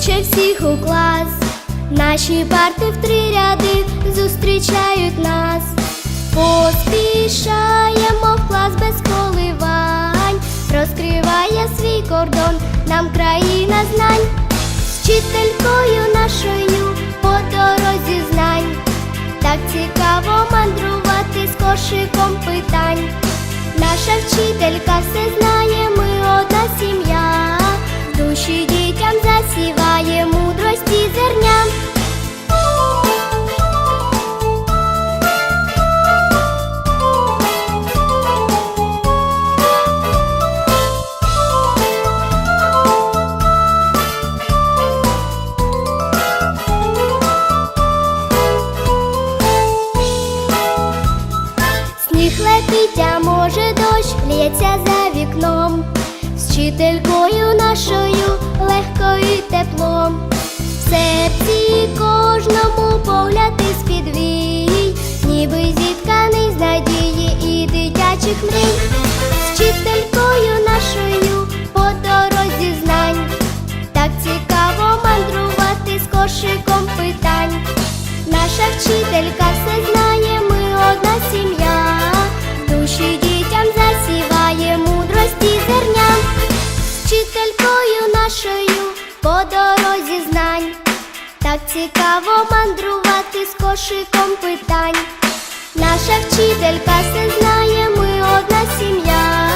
кличе всіх у клас. Наші парти в три ряди зустрічають нас. Поспішаємо в клас без коливань, розкриває свій кордон, нам країна знань, з вчителькою нашою по дорозі знань. Так цікаво мандрувати з кошиком питань. Наша вчителька все знає, ми Сніг а може дощ лється за вікном, з вчителькою нашою легко і теплом. В серці кожному погляд із підвій, ніби зітканий з надії і дитячих мрій. З вчителькою нашою по дорозі знань, так цікаво мандрувати з кошиком питань. Наша вчителька Колискою нашою по дорозі знань, так цікаво мандрувати з кошиком питань. Наша вчителька все знає, ми одна сім'я.